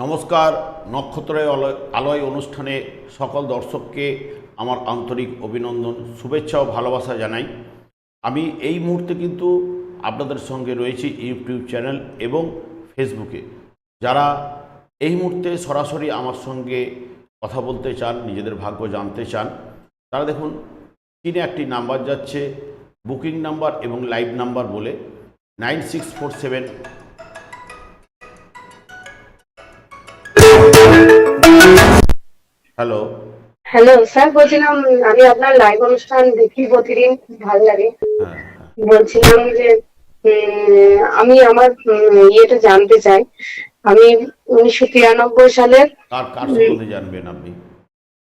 নমস্কার নক্ষত্রের আলো- আলোয় অনুষ্ঠানে সকল দর্শককে আমার আন্তরিক অভিনন্দন, শুভেচ্ছা ও ভালোবাসা জানাই। আমি এই মুহূর্তে কিন্তু আপনাদের সঙ্গে রয়েছি ইউটিউব চ্যানেল এবং ফেসবুকে। যারা এই মুহূর্তে সরাসরি আমার সঙ্গে কথা বলতে চান, নিজেদের ভাগ্য জানতে চান, তারা দেখুন, স্ক্রিনে একটি নাম্বার যাচ্ছে, বুকিং নাম্বার এবং লাইভ নাম্বার বলে nine six four seven hello hello sir বলছিলাম আমি আপনার লাইভ অনুষ্ঠান দেখি প্রতিদিন ভালো লাগে। হ্যাঁ বলছিলাম যে আমি আমার ইয়েটা জানতে চাই। আমি উনিশশো তিরানব্বই সালের কার কার সম্বন্ধে জানবেন আপনি?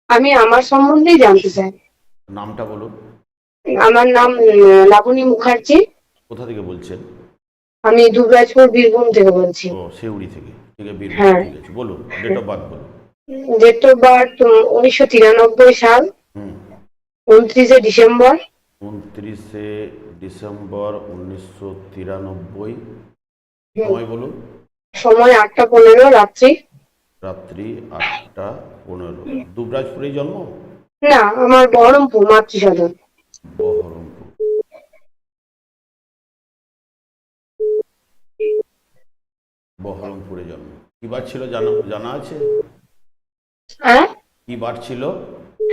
আমি আমার সম্বন্ধেই জানতে চাই। নামটা বলুন। আমার নাম লাবণী মুখার্জি। কোথা থেকে বলছেন? আমি দুবরাজপুর বীরভূম থেকে বলছি। ও সেউড়ি থেকে। বীরভূম, হ্যাঁ। ঠিক আছে বলুন ডেট অফ বার্থ বলুন। ডেট অফ বার্থ উনিশশো তিরানব্বই সাল উনত্রিশে ডিসেম্বর। উনত্রিশে ডিসেম্বর উনিশশো তিরানব্বই। সময় বলুন। সময় আটটা পনেরো রাত্রি। রাত্রি আটটা পনেরো। দুবরাজপুরে জন্ম? না আমার বহরমপুর মাতৃসদন। বহরমপুর। বহরমপুরে জন্ম। কি বার ছিল জানা জানা আছে? হ্যাঁ? কি বার ছিল?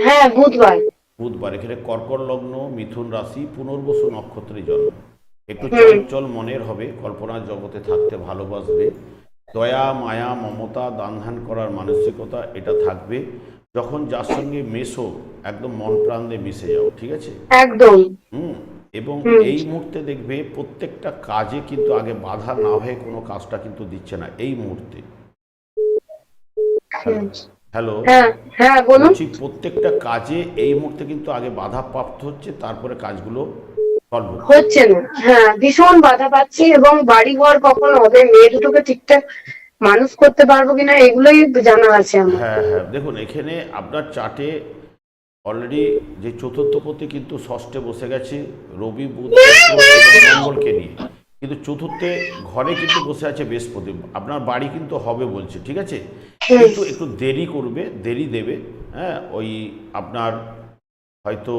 হ্যাঁ বুধবার। বুধবার এখানে কর্কট লগ্ন মিথুন রাশি পুনর্বসু নক্ষত্রে জন্ম। একটু চঞ্চল মনের হবে কল্পনার জগতে থাকতে ভালোবাসবে। দয়া মায়া মমতা দান ধ্যান করার মানসিকতা এটা থাকবে। যখন যার সঙ্গে মেশো একদম মন প্রাণ দিয়ে মিশে যাও ঠিক আছে? একদম। হুম এবং এই মুহূর্তে দেখবে প্রত্যেকটা কাজে কিন্তু আগে বাধা না হয়ে কোনো কাজটা কিন্তু দিচ্ছে না এই মুহূর্তে। হ্যালো হ্যাঁ হ্যাঁ বলুন। প্রত্যেকটা কাজে এই মুহূর্তে কিন্তু আগে বাধা প্রাপ্ত হচ্ছে তারপরে কাজগুলো হচ্ছে। না। হ্যাঁ ভীষণ বাধা পাচ্ছি এবং বাড়ি ঘর কখন হবে মেয়ে দুটোকে ঠিকঠাক মানুষ করতে পারব কিনা এগুলোই জানা আছে আমার। হ্যাঁ হ্যাঁ দেখুন এখানে আপনার চার্টে অলরেডি যে চতুর্থ পতি কিন্তু ষষ্ঠে বসে গেছে রবি বুধ মঙ্গলকে নিয়ে। কিন্তু চতুর্থে ঘরে কিন্তু বসে আছে বৃহস্পতি আপনার বাড়ি কিন্তু হবে বলছে ঠিক আছে? কিন্তু একটু দেরি করবে দেরি দেবে হ্যাঁ ওই আপনার হয়তো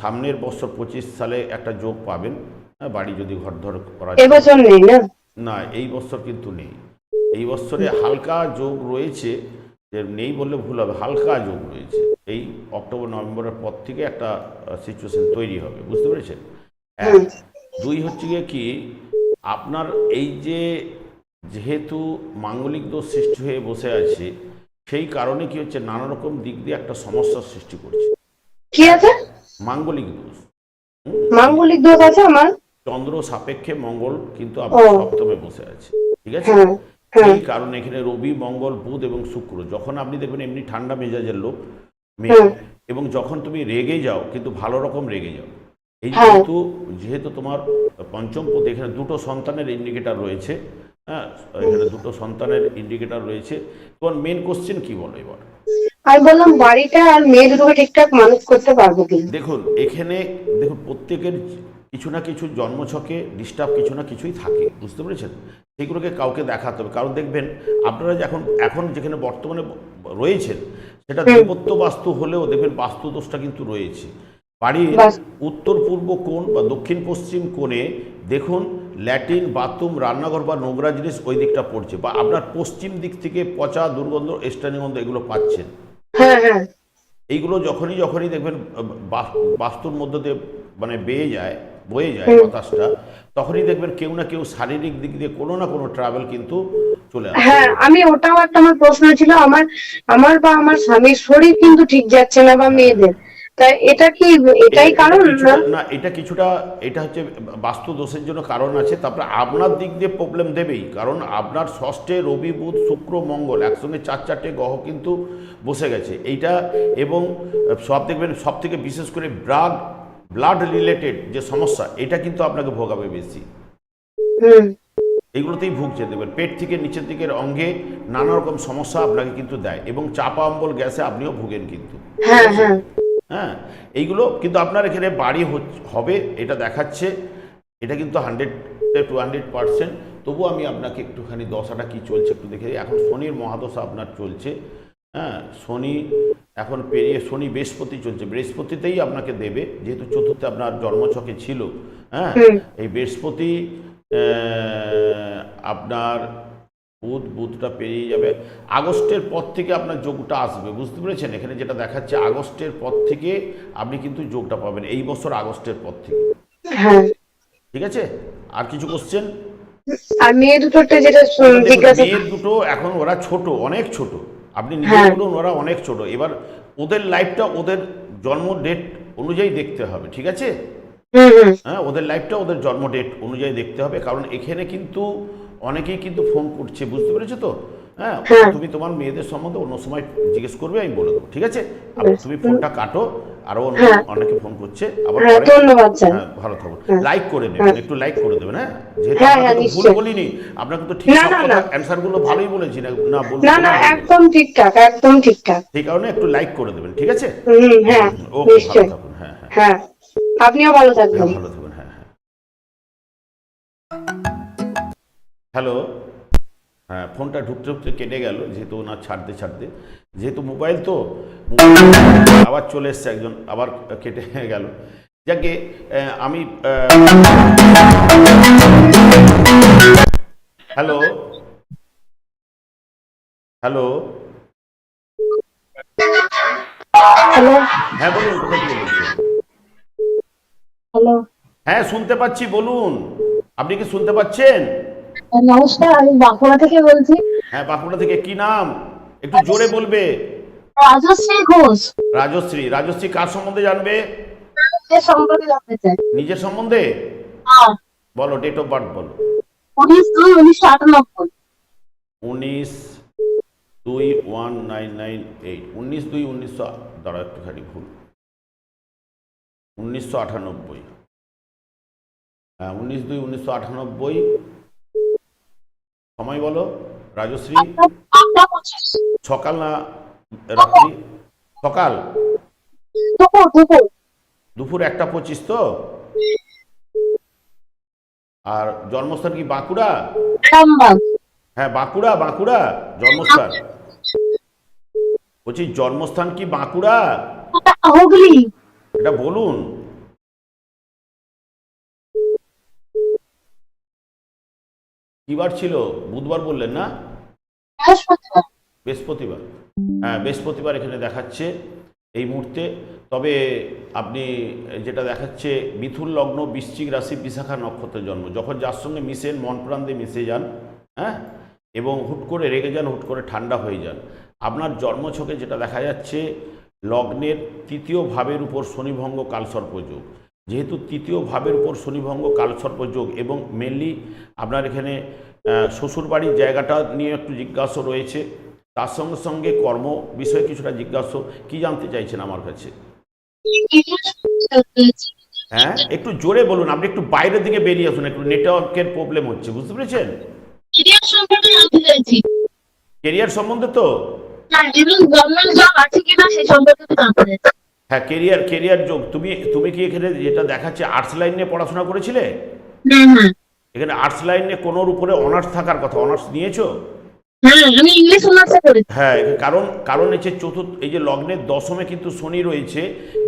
সামনের বছর পঁচিশ সালে একটা যোগ পাবেন হ্যাঁ বাড়ি যদি ঘর ধর করা যায়। না? এই বছর কিন্তু নেই। এই বছরে হালকা যোগ রয়েছে যে নেই বললে ভুল হবে হালকা যোগ রয়েছে। এই অক্টোবর নভেম্বরের পর থেকে একটা সিচুয়েশন তৈরি হবে বুঝতে পেরেছেন। দুই হচ্ছে গিয়ে কি আপনার এই যে যেহেতু মাঙ্গলিক দোষ সৃষ্টি হয়ে বসে আছে সেই কারণে কি হচ্ছে নানা রকম দিক দিয়ে একটা সমস্যার সৃষ্টি করছে। কি আছে? মাঙ্গলিক দোষ। মাঙ্গলিক দোষ আছে আমার? চন্দ্র সাপেক্ষে মঙ্গল কিন্তু আপনার সপ্তমে বসে আছে। ঠিক আছে? হ্যাঁ হ্যাঁ। এই কারণে এখানে রবি মঙ্গল বুধ এবং শুক্র যখন আপনি দেখবেন এমনি ঠান্ডা মেজাজের লোক মেয়ে এবং যখন তুমি রেগে যাও কিন্তু ভালো রকম রেগে যাও এই হ্যাঁ। যেহেতু যেহেতু তোমার পঞ্চম পথে এখানে দুটো সন্তানের ইন্ডিকেটর রয়েছে হ্যাঁ? এখানে দুটো সন্তানের ইন্ডিকেটর রয়েছে। তোমার মেন কোশ্চেন কি বলো এবার? আমি বললাম বাড়িটা আর মেয়ে দুটোকে ঠিকঠাক মানুষ করতে পারব কিনা দেখুন এখানে দেখুন প্রত্যেকের কিছু না কিছু জন্মছকে ডিস্টার্ব কিছু না কিছুই থাকে বুঝতে পেরেছেন? সেগুলোকে কাউকে দেখাতে হবে। কারণ দেখবেন আপনারা এখন এখন যেখানে বর্তমানে রয়েছেন সেটা। দেবত্ব বাস্তু হলেও দেখবেন বাস্তু দোষটা কিন্তু রয়েছে। বাড়ির উত্তর পূর্ব কোণ বা দক্ষিণ পশ্চিম কোণে দেখুন ল্যাটিন বাথরুম রান্নাঘর বা নোংরা জিনিস ওই দিকটা পড়ছে বা আপনার পশ্চিম দিক থেকে পচা দুর্গন্ধ এস্টানিগন্ধ এগুলো পাচ্ছেন। হ্যাঁ হ্যাঁ। এইগুলো যখনই যখনই দেখবেন বাস্তুর মধ্য দিয়ে মানে বেয়ে যায় বয়ে যায় বাতাসটা তখনই দেখবেন কেউ না কেউ শারীরিক দিক দিয়ে কোনো না কোনো ট্রাভেল কিন্তু চলে আসে। হ্যাঁ আমি ওটাও একটা আমার প্রশ্ন ছিল আমার আমার বা আমার স্বামীর শরীর কিন্তু ঠিক যাচ্ছে না বা মেয়েদের। তা এটা কি এটাই কারণ না? এটা কিছুটা এটা হচ্ছে বাস্তু দোষের জন্য কারণ আছে তারপরে আপনার দিক দিয়ে প্রবলেম দেবেই কারণ আপনার ষষ্ঠে রবি বুধ শুক্র মঙ্গল একসঙ্গে চার চারটে গ্রহ কিন্তু বসে গেছে। এইটা এবং সব দেখবেন সব থেকে বিশেষ করে ব্লাড ব্লাড রিলেটেড যে সমস্যা এটা কিন্তু আপনাকে ভোগাবে বেশি। হুম। এইগুলোতেই ভুগছে দেখবেন পেট থেকে নিচের দিকের অঙ্গে নানা রকম সমস্যা আপনাকে কিন্তু দেয় এবং চাপা অম্বল গ্যাসে আপনিও ভুগেন কিন্তু। হ্যাঁ হ্যাঁ। হ্যাঁ এইগুলো কিন্তু আপনার এখানে বাড়ি হবে এটা দেখাচ্ছে। এটা কিন্তু হান্ড্রেড টু হান্ড্রেড পার্সেন্ট তবু আমি আপনাকে একটুখানি দশাটা কি চলছে একটু দেখে এখন শনির মহাদশা আপনার চলছে। হ্যাঁ শনি এখন পেরিয়ে শনি বৃহস্পতি চলছে। বৃহস্পতিতেই আপনাকে দেবে যেহেতু চতুর্থে আপনার জন্মছকে ছিল। হ্যাঁ এই বৃহস্পতি আপনার বুধ বুধটা পেরিয়ে যাবে। আগস্টের পর থেকে আপনার যোগটা আসবে বুঝতে পেরেছেন? এখানে যেটা দেখাচ্ছে আগস্টের পর থেকে আপনি কিন্তু যোগটা পাবেন এই বছর আগস্টের পর থেকে। হ্যাঁ। ঠিক আছে? আর কিছু কোশ্চেন আর মেয়ে দুটোতে যেটা জিজ্ঞাসা মেয়ের দুটো এখন ওরা ছোট অনেক ছোট। আপনি নিজে হ্যাঁ। বলুন ওরা অনেক ছোট। এবার ওদের লাইফটা ওদের জন্ম ডেট অনুযায়ী দেখতে হবে ঠিক আছে? হ্যাঁ ওদের লাইফটা ওদের জন্ম ডেট অনুযায়ী দেখতে হবে। কারণ এখানে কিন্তু অনেকেই কিন্তু ফোন করছে বুঝতে পেরেছ তো? হ্যাঁ হ্যাঁ। তুমি তোমার মেয়েদের সম্বন্ধে অন্য সময় জিজ্ঞেস করবে আমি বলে দেবো ঠিক আছে? তুমি ফোনটা কাটো আরও হ্যাঁ। অনেকে ফোন করছে আবার হ্যাঁ ভালো থাকুন হ্যাঁ। লাইক করে নেবেন। একটু লাইক করে দেবেন হ্যাঁ? যেহেতু আপনাকে ভুল বলিনি আপনাকে তো ঠিক। অ্যান্সারগুলো ভালোই বলেছি না না নেই। একদম ঠিকঠাক একদম ঠিকঠাক। সেই কারণে একটু লাইক করে দেবেন ঠিক আছে? হুম হ্যাঁ ওকে ভালো থাকুন হ্যাঁ হ্যাঁ। আপনিও ভালো থাকবেন। ভালো থাকুন। হ্যালো। হ্যাঁ ফোনটা ঢুকতে ঢুকতে কেটে গেল যেহেতু ওনার ছাড়তে ছাড়তে। যেহেতু মোবাইল তো আবার চলে এসছে একজন আবার কেটে গেল। যাকে আমি হ্যালো। হ্যালো। হ্যালো। হ্যাঁ বলুন থেকে বলছেন? হ্যালো। হ্যাঁ শুনতে পাচ্ছি বলুন। আপনি কি শুনতে পাচ্ছেন? নমস্কার আমি বাঁকুড়া থেকে বলছি। হ্যাঁ বাঁকুড়া থেকে। কি নাম? একটু জোরে বলবে। রাজশ্রী ঘোষ। রাজশ্রী। রাজশ্রী কার সম্বন্ধে জানবে? জানতে চাই। নিজের সম্বন্ধে? হ্যাঁ। বলো ডেট অফ বার্থ বলো। উনিশ দুই উনিশশো আটানব্বই। উনিশ দুই ওয়ান নাইন নাইন এইট উনিশ দুই উনিশশো দাঁড়া একটুখানি ভুল। উনিশশো আটানব্বই। হ্যাঁ উনিশ দুই উনিশশো আটানব্বই। সময় বলো রাজশ্রী। সকাল না রাত্রি? সকাল। দুপুর একটা পঁচিশ তো? আর জন্মস্থান কি বাঁকুড়া? হ্যাঁ বাঁকুড়া বাঁকুড়া জন্মস্থান। বলছি জন্মস্থান কি বাঁকুড়া? এটা বলুন। কি বার ছিল? বুধবার বললেন না? বৃহস্পতিবার। বৃহস্পতিবার। হ্যাঁ বৃহস্পতিবার এখানে দেখাচ্ছে এই মুহূর্তে। তবে আপনি যেটা দেখাচ্ছে মিথুন লগ্ন বৃশ্চিক রাশি বিশাখা নক্ষত্রের জন্ম। যখন যার সঙ্গে মিশেন মন প্রাণ দিয়ে মিশে যান হ্যাঁ এবং হুট করে রেগে যান হুট করে ঠান্ডা হয়ে যান। আপনার জন্মছকে যেটা দেখা যাচ্ছে লগ্নের তৃতীয় ভাবের উপর শনিভঙ্গ কালসর্পযোগ যেহেতু তৃতীয় ভাবের উপর শনিভঙ্গ কালসর্পযোগ এবং মেনলি আপনার এখানে শ্বশুরবাড়ির জায়গাটা নিয়ে একটু জিজ্ঞাসা রয়েছে তার সঙ্গে সঙ্গে কর্ম বিষয়ে কিছুটা জিজ্ঞাসা কি জানতে চাইছেন আমার কাছে? হ্যাঁ একটু জোরে বলুন আপনি একটু বাইরের দিকে বেরিয়ে আসুন একটু নেটওয়ার্কের প্রবলেম হচ্ছে বুঝতে পেরেছেন? জানতে চাইছি। কেরিয়ার সম্বন্ধে তো? হ্যাঁ এবং গভর্নমেন্ট জব আছে কিনা সেই সম্পর্কে জানতে হ্যাঁ কেরিয়ার কেরিয়ার যোগ। তুমি তুমি কি এখানে যেটা দেখাচ্ছে আর্টস লাইন নিয়ে পড়াশোনা করেছিলে? এখানে আর্টস লাইনে কোনোর উপরে অনার্স থাকার কথা অনার্স নিয়েছো? হ্যাঁ হ্যাঁ কারণ কারণ হচ্ছে চতুর্থ এই যে লগ্নের দশমে কিন্তু শনি রয়েছে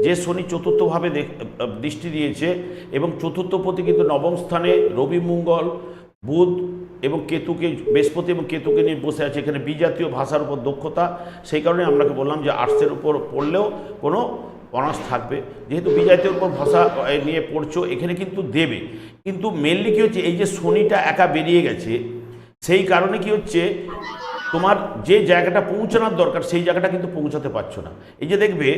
যে শনি চতুর্থভাবে দৃষ্টি দিয়েছে এবং চতুর্থ প্রতি কিন্তু নবম স্থানে রবি মঙ্গল বুধ এবং কেতুকে বৃহস্পতি এবং কেতুকে নিয়ে বসে আছে। এখানে বিজাতীয় ভাষার উপর দক্ষতা সেই কারণে আপনাকে বললাম যে আর্টসের উপর পড়লেও কোনো অনার্স থাকবে। যেহেতু বিজাতীয় উপর ভাষা নিয়ে পড়ছো এখানে কিন্তু দেবে। কিন্তু মেনলি কী হচ্ছে এই যে শনিটা একা বেরিয়ে গেছে সেই কারণে কি হচ্ছে তোমার যে জায়গাটা পৌঁছানোর দরকার সেই জায়গাটা কিন্তু পৌঁছাতে পারছ না। এই যে দেখবে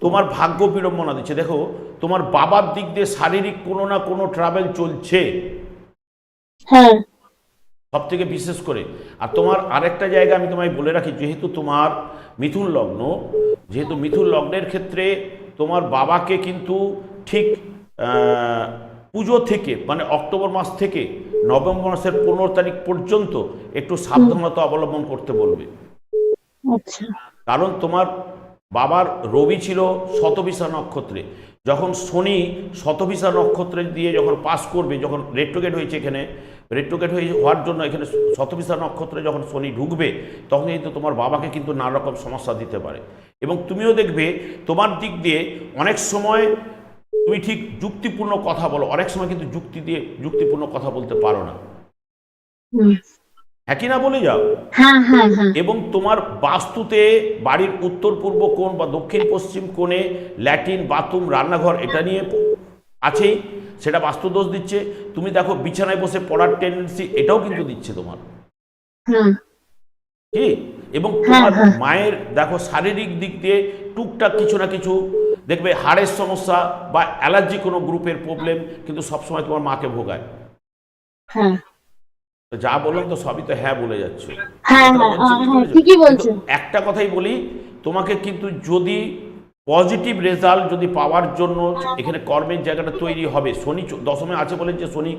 তোমার ভাগ্য বিড়ম্বনা দিচ্ছে। দেখো তোমার বাবার দিক দিয়ে শারীরিক কোনো না কোনো ট্রাভেল চলছে। হ্যাঁ। সব থেকে বিশেষ করে। আর তোমার আরেকটা জায়গা আমি তোমায় বলে রাখি যেহেতু তোমার মিথুন লগ্ন যেহেতু মিথুন লগ্নের ক্ষেত্রে তোমার বাবাকে কিন্তু ঠিক পুজো থেকে মানে অক্টোবর মাস থেকে নভেম্বর মাসের পনেরো তারিখ পর্যন্ত একটু সাবধানতা অবলম্বন করতে বলবে। আচ্ছা। কারণ তোমার বাবার রবি ছিল শতবিশা নক্ষত্রে। যখন শনি শতবিশা নক্ষত্রে দিয়ে যখন পাস করবে যখন রেট্রোগেট হয়েছে এখানে রেট্রোগেট হয়ে হওয়ার জন্য এখানে শতবিশা নক্ষত্রে যখন শনি ঢুকবে তখন কিন্তু তোমার বাবাকে কিন্তু নানা রকম সমস্যা দিতে পারে। এবং তুমিও দেখবে তোমার দিক দিয়ে অনেক সময় তুমি ঠিক যুক্তিপূর্ণ কথা বলো অনেক সময় কিন্তু যুক্তি দিয়ে যুক্তিপূর্ণ কথা বলতে পারো না। হ্যাঁ কি না বলে যাও? হ্যাঁ হ্যাঁ হ্যাঁ। এবং তোমার বাস্তুতে বাড়ির উত্তর পূর্ব কোণ বা দক্ষিণ পশ্চিম কোণে ল্যাটিন বাথরুম রান্নাঘর এটা নিয়ে আছেই সেটা বাস্তুদোষ দিচ্ছে। তুমি দেখো বিছানায় বসে পড়ার টেন্ডেন্সি এটাও কিন্তু দিচ্ছে তোমার। কি? এবং হ্যাঁ, তোমার হ্যাঁ। মায়ের দেখো শারীরিক দিক দিয়ে টুকটাক কিছু না কিছু দেখবে হাড়ের সমস্যা বা অ্যালার্জি কোনো গ্রুপের প্রবলেম কিন্তু সবসময় তোমার মাকে ভোগায়। হ্যাঁ। তো যা বললাম তো সবই তো হ্যাঁ বলে যাচ্ছ। একটা কথাই বলি তোমাকে কিন্তু যদি পজিটিভ রেজাল্ট যদি পাওয়ার জন্য এখানে কর্মের জায়গাটা তৈরি হবে। শনি দশমে আছে বলে যে শনি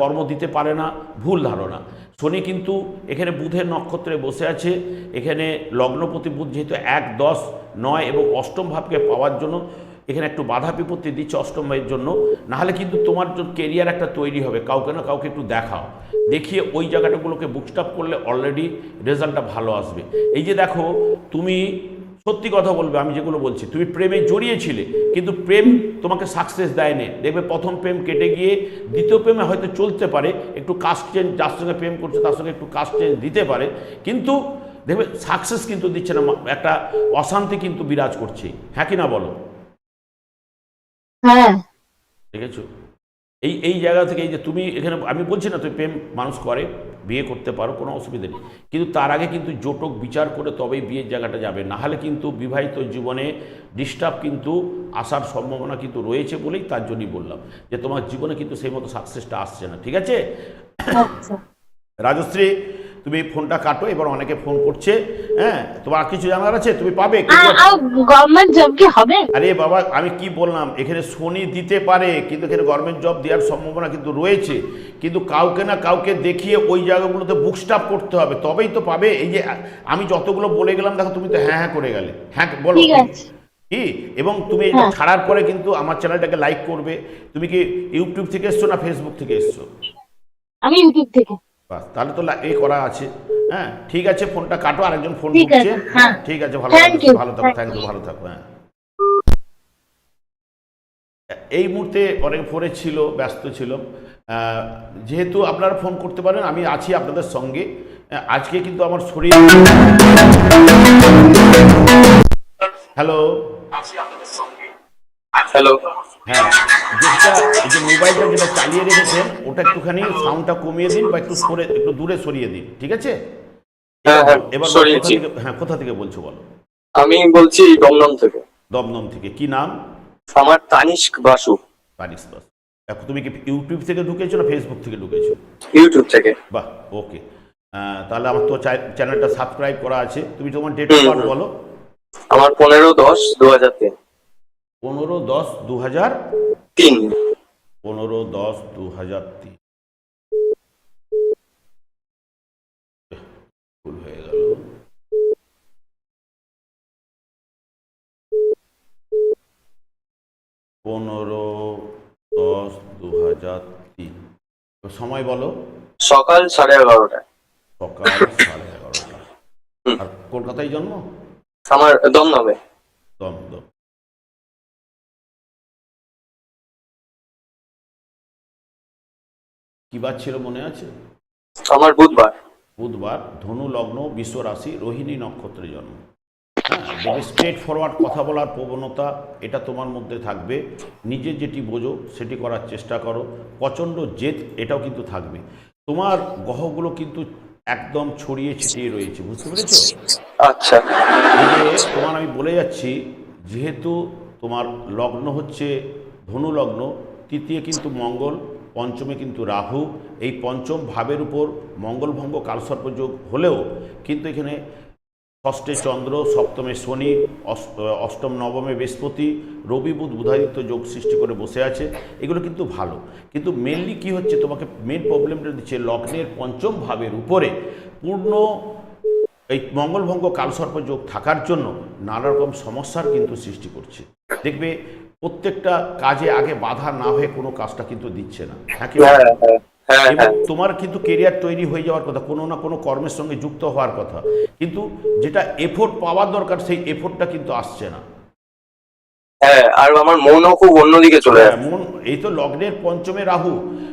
কর্ম দিতে পারে না, ভুল ধারণা। শনি কিন্তু এখানে বুধের নক্ষত্রে বসে আছে। এখানে লগ্নপতি বুধ যেহেতু এক, দশ, নয় এবং অষ্টম ভাবকে পাওয়ার জন্য এখানে একটু বাধা বিপত্তি দিচ্ছে অষ্টম ভাইয়ের জন্য। নাহলে কিন্তু তোমার কেরিয়ার একটা তৈরি হবে। কাউকে না কাউকে একটু দেখাও। দেখিয়ে ওই জায়গাটাগুলোকে বুকস্টাপ করলে অলরেডি রেজাল্টটা ভালো আসবে। এই যে দেখো, তুমি সত্যি কথা বলবে আমি যেগুলো বলছি। তুমি প্রেমে জড়িয়েছিলে কিন্তু প্রেম তোমাকে সাকসেস দেয়নি। দেখবে প্রথম প্রেম কেটে গিয়ে দ্বিতীয় প্রেমে হয়তো চলতে পারে একটু কাস্ট চেঞ্জ যার সঙ্গে প্রেম করছে তার সঙ্গে একটু কাস্ট চেঞ্জ দিতে পারে কিন্তু দেখবে সাকসেস কিন্তু দিচ্ছে না একটা অশান্তি কিন্তু বিরাজ করছে। হ্যাঁ কি না বলো? হ্যাঁ। দেখেছ? এই এই জায়গা থেকে এই যে তুমি এখানে আমি বলছি না তুমি প্রেম মানুষ করে বিয়ে করতে পারো কোনো অসুবিধা নেই। কিন্তু তার আগে কিন্তু জোটক বিচার করে তবেই বিয়ের জায়গাটা যাবে। নাহলে কিন্তু বিবাহিত জীবনে ডিস্টার্ব কিন্তু আসার সম্ভাবনা কিন্তু রয়েছে বলেই তার জন্যই বললাম। যে তোমার জীবনে কিন্তু সেই মতো সাকসেসটা আসছে না ঠিক আছে? আচ্ছা। রাজশ্রী তুমি ফোনটা কাটো এবার অনেকে ফোন করছে হ্যাঁ? তোমার কিছু জানার আছে? তুমি পাবে? গভর্নমেন্ট জব কি হবে? আরে বাবা আমি কি বললাম? এখানে শনি দিতে পারে কিন্তু এখানে গভর্নমেন্ট জব দেওয়ার সম্ভাবনা কিন্তু রয়েছে। কিন্তু কাউকে না কাউকে দেখিয়ে ওই জায়গাগুলোতে বুক স্টাপ করতে হবে তবেই তো পাবে। এই যে আমি যতগুলো বলে গেলাম দেখো তুমি তো হ্যাঁ হ্যাঁ করে গেলে। হ্যাঁ বলো। কি? এবং তুমি এটা হ্যাঁ। ছাড়ার পরে কিন্তু আমার চ্যানেলটাকে লাইক করবে। তুমি কি ইউটিউব থেকে এসছো না ফেসবুক থেকে এসছো? আমি ইউটিউব থেকে। বাস তাহলে তো লা- এ করা আছে। হ্যাঁ ঠিক আছে ফোনটা কাটো আরেকজন ফোন করছে হ্যাঁ। ঠিক আছে ভালো থাকো ভালো থাকো থ্যাংক ইউ ভালো থাকো হ্যাঁ। এই মুহূর্তে অনেক ফোনে ছিল ব্যস্ত ছিল। আহ, যেহেতু আপনারা ফোন করতে পারেন আমি আছি আপনাদের সঙ্গে। আজকে কিন্তু আমার শরীর হ্যালো হ্যালো হ্যাঁ যেটা এই যে মোবাইলটা যেটা চালিয়ে রেখেছেন ওটা একটুখানি সাউন্ডটা কমিয়ে দিন বা একটু সরে একটু দূরে সরিয়ে দিন ঠিক আছে? হ্যাঁ, হ্যাঁ, এবার। হ্যাঁ কোথা থেকে বলছো বলো? আমি বলছি দমদম থেকে। দমদম থেকে কি নাম? আমার তানিষ্ক বাসু। পারিস বাস। এখন তুমি কি ইউটিউব থেকে ঢুকেছো না ফেসবুক থেকে ঢুকেছো? ইউটিউব থেকে। বাহ ওকে তাহলে আমার তো চ্যানেলটা সাবস্ক্রাইব করা আছে। তুমি তোমার ডেট অফ বার্থ বলো। আমার পনেরো দশ দু হাজার তিন। পনেরো দশ দু হাজার তিন। পনেরো দশ দু হাজার তিন। ভুল হয়ে গেল। পনেরো দশ দু হাজার তিন। সময় বলো। সকাল সাড়ে এগারোটায়। সকাল সাড়ে এগারোটা আর কলকাতায় জন্ম? আমার দমদমে। দমদম। কি বার ছিল মনে আছে? আমার বুধবার। বুধবার ধনু লগ্ন বিশ্ব রাশি রোহিণী নক্ষত্রে জন্ম। হ্যাঁ স্ট্রেট ফরওয়ার্ড কথা বলার প্রবণতা এটা তোমার মধ্যে থাকবে নিজে যেটি বোঝো সেটি করার চেষ্টা করো প্রচণ্ড জেদ এটাও কিন্তু থাকবে। তোমার গ্রহগুলো কিন্তু একদম ছড়িয়ে ছিটিয়ে রয়েছে বুঝতে পেরেছ? আচ্ছা। তোমার আমি বলে যাচ্ছি যেহেতু তোমার লগ্ন হচ্ছে ধনু লগ্ন তৃতীয় কিন্তু মঙ্গল পঞ্চমে কিন্তু রাহু, এই পঞ্চম ভাবের উপর মঙ্গলভঙ্গ কালসর্পযোগ হলেও কিন্তু এখানে ষষ্ঠে চন্দ্র, সপ্তমে শনি অষ্টম, নবমে বৃহস্পতি, রবি বুধ, বুধাদিত্য যোগ সৃষ্টি করে বসে আছে। এগুলো কিন্তু ভালো। কিন্তু মেনলি কি হচ্ছে, তোমাকে মেন প্রবলেমটা দিচ্ছে লগ্নের পঞ্চম ভাবের উপরে পূর্ণ এই মঙ্গলভঙ্গ কালসর্প যোগ থাকার জন্য নানা রকম সমস্যার কিন্তু সৃষ্টি করছে। দেখবে প্রত্যেকটা কাজে আগে বাধা না হয়ে কোনো কাজটা কিন্তু দিচ্ছে না। হ্যাঁ হ্যাঁ হ্যাঁ এবং তোমার কিন্তু কেরিয়ার তৈরি হয়ে যাওয়ার কথা কোনো না কোনো কর্মের সঙ্গে যুক্ত হওয়ার কথা। কিন্তু যেটা এফোর্ট পাওয়ার দরকার সেই এফোর্টটা কিন্তু আসছে না। হ্যাঁ আর আমার মনও খুব অন্যদিকে চলে মন এই তো লগ্নের পঞ্চমে রাহু।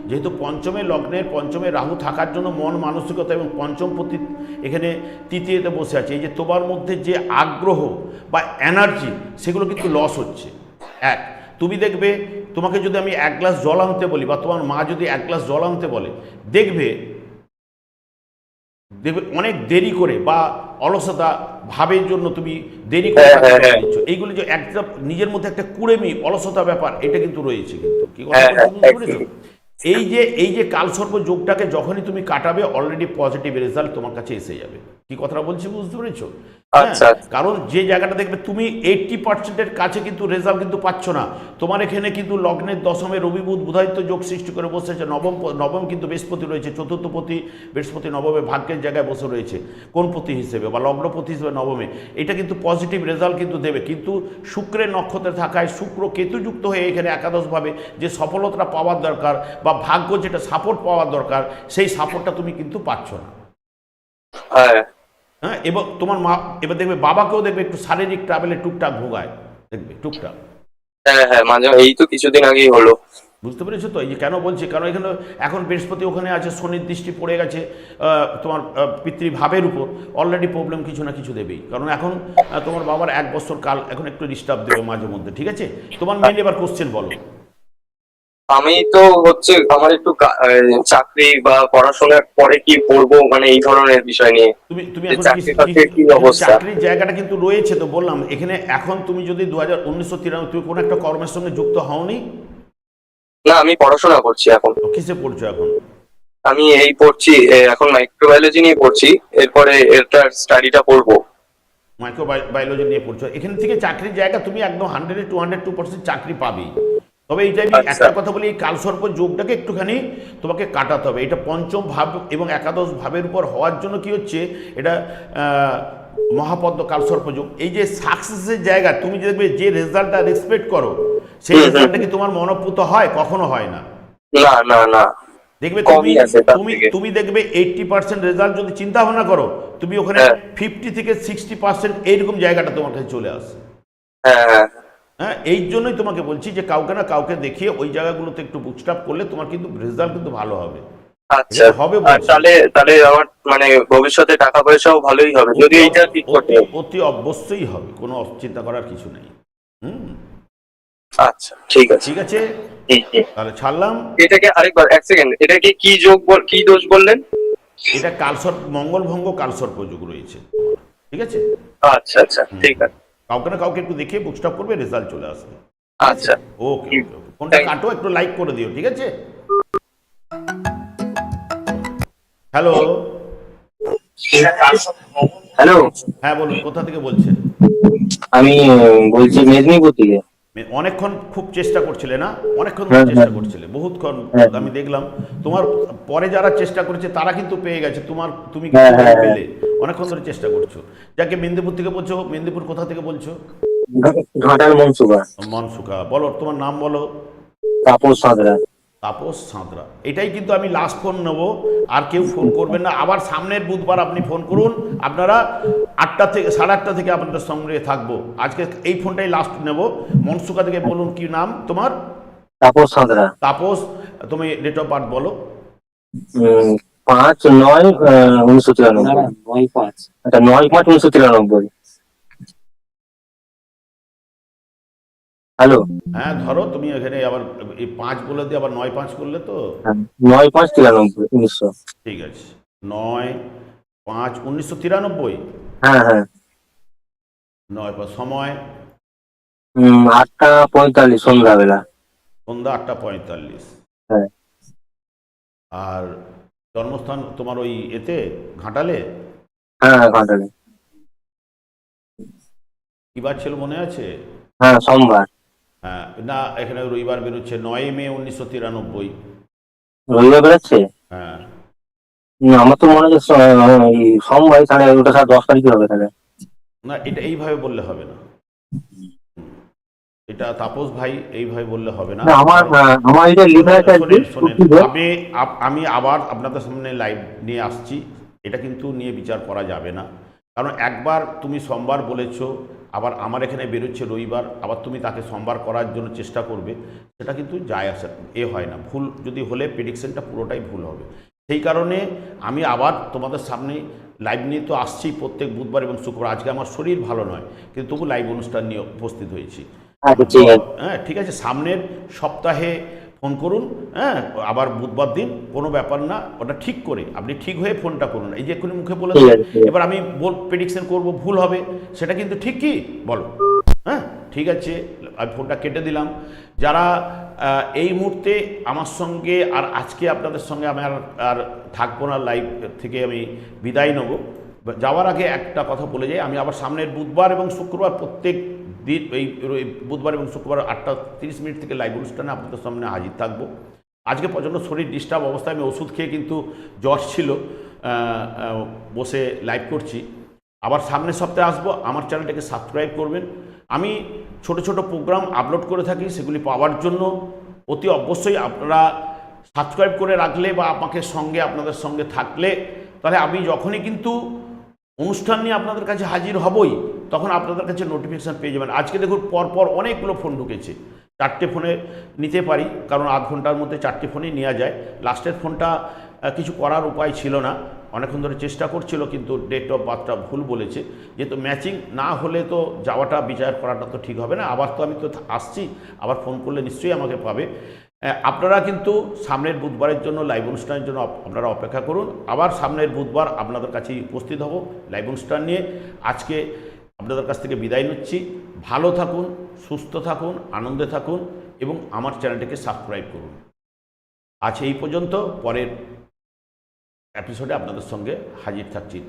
যেহেতু পঞ্চমে লগ্নের পঞ্চমে রাহু থাকার জন্য মন মানসিকতা এবং পঞ্চম প্রতি এখানে তৃতীয়তে বসে আছে। এই যে তোমার মধ্যে যে আগ্রহ বা এনার্জি সেগুলো কিন্তু লস হচ্ছে। এক তুমি দেখবে তোমাকে যদি আমি এক গ্লাস জল আনতে বলি বা তোমার মা যদি এক গ্লাস জল আনতে বলে দেখবে দেখবে অনেক দেরি করে বা অলসতা ভাবের জন্য তুমি দেরি করে হ্যাঁ, হ্যাঁ। দিচ্ছ। এইগুলো যে একটা নিজের মধ্যে একটা কুড়েমি অলসতা ব্যাপার এটা কিন্তু রয়েছে কিন্তু কি হ্যাঁ? এই যে এই যে কালসর্প যোগটাকে যখনই তুমি কাটাবে অলরেডি পজিটিভ রেজাল্ট তোমার কাছে এসে যাবে কি কথাটা বলছি বুঝতে পেরেছ। কারণ যে জায়গাটা দেখবে তুমি এইটটি পার্সেন্টের কাছে কিন্তু রেজাল্ট কিন্তু পাচ্ছ না। তোমার এখানে কিন্তু লগ্নের দশমে রবি বুধ বুধায়িত্ব যোগ সৃষ্টি করে বসেছে নবম নবম কিন্তু বৃহস্পতি রয়েছে চতুর্থ পতি বৃহস্পতি নবমে ভাগ্যের জায়গায় বসে রয়েছে কোন পতি হিসেবে বা লগ্নপতি হিসেবে নবমে। এটা কিন্তু পজিটিভ রেজাল্ট কিন্তু দেবে কিন্তু শুক্রের নক্ষত্রে থাকায় শুক্র কেতুযুক্ত হয়ে এখানে একাদশভাবে যে সফলতা পাওয়ার দরকার বা ভাগ্য যেটা সাপোর্ট পাওয়ার দরকার সেই সাপোর্টটা তুমি কিন্তু পাচ্ছ না। হ্যাঁ। হ্যাঁ এবং তোমার মা এবার দেখবে বাবাকেও দেখবে একটু শারীরিক ট্রাভেলে টুকটাক ভোগায়। দেখবে টুকটাক। হ্যাঁ হ্যাঁ মাঝে এই তো কিছুদিন আগেই হলো। বুঝতে পেরেছ তো? এই যে কেন বলছি কারণ এখানে এখন বৃহস্পতি ওখানে আছে শনির দৃষ্টি পড়ে গেছে আহ, তোমার পিতৃভাবের উপর। অলরেডি প্রবলেম কিছু না কিছু দেবেই। কারণ এখন তোমার বাবার এক বছর কাল এখন একটু ডিস্টার্ব দেবে মাঝে মধ্যে ঠিক আছে? তোমার মেন এবার কোশ্চেন বলো। আমি তো হচ্ছে আমার একটু চাকরি বা পড়াশোনার পরে কি পড়ব মানে এই ধরনের বিষয় নিয়ে। তুমি তুমি? চাকরির জায়গাটা কিন্তু রয়েছে তো বললাম এখানে এখন তুমি যদি দু হাজার উনিশশো তিরানব্বই তুমি কোনো একটা কর্মের সঙ্গে যুক্ত হওনি? না আমি পড়াশোনা করছি এখন। কিসে পড়ছো এখন? আমি এই পড়ছি এখন মাইক্রোবায়োলজি নিয়ে পড়ছি এরপরে এটার স্টাডিটা করব। মাইক্রো বায়োলজি নিয়ে পড়ছো। এখান থেকে চাকরির জায়গা তুমি একদম hundred two hundred two percent চাকরি পাবেই। তবে এইটা আমি আচ্ছা। একটা কথা বলি এই কালসর্প যোগটাকে একটুখানি তোমাকে কাটাতে হবে। এটা পঞ্চম ভাব এবং একাদশ ভাবের উপর হওয়ার জন্য কি হচ্ছে? এটা মহাপদ্ম কালসর্প যোগ। এই যে সাকসেসের জায়গা তুমি যে দেখবে যে রেজাল্টটা রেসপেক্ট করো সেই। রেজাল্টটা কি তোমার মনপ্রুত হয়? কখনো হয় না। না না না। দেখবে তুমি তুমি তুমি দেখবে এইটটি পার্সেন্ট রেজাল্ট যদি চিন্তা ভাবনা করো তুমি ওখানে হ্যাঁ। ফিফটি থেকে সিক্সটি পার্সেন্ট এইরকম জায়গাটা তোমার কাছে চলে আসে। হ্যাঁ। হ্যাঁ এই জন্যই তোমাকে বলছি যে কাউকে না কাউকে দেখিয়ে ওই জায়গাগুলোতে একটু বুকস্টাপ করলে তোমার কিন্তু রেজাল্ট কিন্তু ভালো হবে। আচ্ছা হবে। তাহলে তাহলে আমার মানে ভবিষ্যতে টাকা পয়সাও ভালোই হবে যদি এইটা ঠিক করতে অতি- অবশ্যই হবে কোনো চিন্তা করার কিছু নেই। হুম? আচ্ছা ঠিক আছে। ঠিক আছে। তাহলে ছাড়লাম। এটাকে আরেকবার এক সেকেন্ড এটাকে কি যোগ বল- কি দোষ বললেন? এটা কালসর্প মঙ্গলভঙ্গ কালসর্প যোগ রয়েছে। ঠিক আছে? আচ্ছা আচ্ছা ঠিক আছে। কাউকে না কাউকে একটু দেখিয়ে বুকস্টপ করবে রেজাল্ট চলে আসবে। আচ্ছা। ওকে ওকে ফোনটা কাটো একটু লাইক করে দিও ঠিক আছে? হ্যালো হ্যালো হ্যাঁ বলুন কোথা থেকে বলছেন? আমি বলছি মেদিনীপুর থেকে। অনেকক্ষণ খুব চেষ্টা করছিলে না? অনেকক্ষণ হ্যাঁ, চেষ্টা হ্যাঁ। করছিলে। বহুতক্ষণ হ্যাঁ। আমি দেখলাম তোমার পরে যারা চেষ্টা করেছে তারা কিন্তু পেয়ে গেছে। তোমার তুমি পেলে? অনেকক্ষণ ধরে চেষ্টা করছ। যাকে মেদিনীপুর থেকে বলছো মেদিনীপুর কোথা থেকে বলছো? মনসুকা বলো তোমার নাম বলো। তাপস সাঁতরা তাপস সাঁতরা এটাই কিন্তু আমি লাস্ট ফোন নেব আর কেউ ফোন করবেন না। আবার সামনের বুধবার আপনি ফোন করুন আপনারা আটটা থেকে সাড়ে আটটা থেকে আপনাদের সঙ্গে থাকব। আজকে এই ফোনটাই লাস্ট নেব। মনসুকা থেকে বলুন কি নাম তোমার? তাপস সাঁতরা তাপস তুমি ডেট অফ বার্থ বলো। পাঁচ নয় উনিশশো তিরানব্বই। নয় পাঁচ। আচ্ছা নয় পাঁচ উনিশশো তিরানব্বই। হ্যালো। হ্যাঁ ধরো তুমি এখানে আবার এই পাঁচ বলে দিয়ে আবার নয় পাঁচ করলে তো? নয় পাঁচ তিরানব্বই উনিশশো। ঠিক আছে। নয় পাঁচ উনিশশো তিরানব্বই? হ্যাঁ হ্যাঁ। নয় পাঁচ সময়? আটটা পঁয়তাল্লিশ সন্ধ্যাবেলা। সন্ধ্যা আটটা পঁয়তাল্লিশ। হ্যাঁ। আর জন্মস্থান তোমার ওই এতে ঘাটালে? হ্যাঁ ঘাটালে। কিবার ছিল মনে আছে? হ্যাঁ সোমবার। হ্যাঁ না এখানে রবিবার বেরোচ্ছে নয় মে উনিশশো তিরানব্বই। রবিবার বেরোচ্ছে? হ্যাঁ। আমার তো মনে হচ্ছে স- সোমবার তাহলে ওটা স্যার দশ তারিখে হবে তাহলে। না এটা এইভাবে বললে হবে না। এটা তাপস ভাই এইভাবে বললে হবে না। আমার আমার এটা লেখা আছে? আমি আমি আবার আপনাদের সামনে লাইভ নিয়ে আসছি। এটা কিন্তু নিয়ে বিচার করা যাবে না। কারণ একবার তুমি সোমবার বলেছ আবার আমার এখানে বেরোচ্ছে রবিবার আবার তুমি তাকে সোমবার করার জন্য চেষ্টা করবে সেটা কিন্তু যায় আসে এ হয় না। ভুল যদি হলে প্রেডিকশনটা পুরোটাই ভুল হবে। সেই কারণে আমি আবার তোমাদের সামনে লাইভ নিয়ে তো আসছি প্রত্যেক বুধবার এবং শুক্রবার। আজকে আমার শরীর ভালো নয় কিন্তু তবু লাইভ অনুষ্ঠান নিয়ে উপস্থিত হয়েছি। আচ্ছা হ্যাঁ ঠিক আছে। সামনের সপ্তাহে ফোন করুন হ্যাঁ আবার বুধবার দিন কোনো ব্যাপার না ওটা ঠিক করে আপনি ঠিক হয়ে ফোনটা করুন। এই যে এক্ষুনি মুখে বলে। এবার আমি বল প্রেডিকশন করব ভুল হবে সেটা কিন্তু ঠিক কি? বলো। হ্যাঁ ঠিক আছে আমি ফোনটা কেটে দিলাম। যারা এই মুহূর্তে আমার সঙ্গে আর আজকে আপনাদের সঙ্গে আমি আর আর থাকব না লাইভ থেকে আমি বিদায় নেব। যাওয়ার আগে একটা কথা বলে যাই আমি আবার সামনের বুধবার এবং শুক্রবার প্রত্যেক দিন, এই বুধবার এবং শুক্রবার আটটা তিরিশ মিনিট থেকে লাইভ অনুষ্ঠানে আপনাদের সামনে হাজির থাকব। আজকে প্রচণ্ড শরীর ডিস্টার্ব অবস্থায় আমি ওষুধ খেয়ে কিন্তু জ্বর ছিল বসে লাইভ করছি। আবার সামনের সপ্তাহে আসব, আমার চ্যানেলটাকে সাবস্ক্রাইব করবেন। আমি ছোট ছোট প্রোগ্রাম আপলোড করে থাকি, সেগুলি পাওয়ার জন্য অতি অবশ্যই আপনারা সাবস্ক্রাইব করে রাখলে বা আমাকে সঙ্গে, আপনাদের সঙ্গে থাকলে, তাহলে আমি যখনই কিন্তু অনুষ্ঠান নিয়ে আপনাদের কাছে হাজির হবই তখন আপনাদের কাছে নোটিফিকেশান পেয়ে যাবেন। আজকে দেখুন, পরপর অনেকগুলো ফোন ঢুকেছে। চারটে ফোনে নিতে পারি, কারণ আধ ঘণ্টার মধ্যে চারটে ফোনই নেওয়া যায়। লাস্টের ফোনটা কিছু করার উপায় ছিল না। অনেকক্ষণ ধরে চেষ্টা করছিল, কিন্তু ডেট অফ বার্থটা ভুল বলেছে। যেহেতু ম্যাচিং না হলে তো যাওয়াটা, বিচার করাটা তো ঠিক হবে না। আবার তো আমি তো আসছি, আবার ফোন করলে নিশ্চয়ই আমাকে পাবে। আপনারা কিন্তু সামনের বুধবারের জন্য লাইভ অনুষ্ঠানের জন্য আপনারা অপেক্ষা করুন। আবার সামনের বুধবার আপনাদের কাছে উপস্থিত হব লাইভ অনুষ্ঠান নিয়ে। আজকে আপনাদের কাছ থেকে বিদায় নিচ্ছি। ভালো থাকুন, সুস্থ থাকুন, আনন্দে থাকুন এবং আমার চ্যানেলটিকে সাবস্ক্রাইব করুন। আজ এই পর্যন্ত, পরের এপিসোডে আপনাদের সঙ্গে হাজির থাকছি।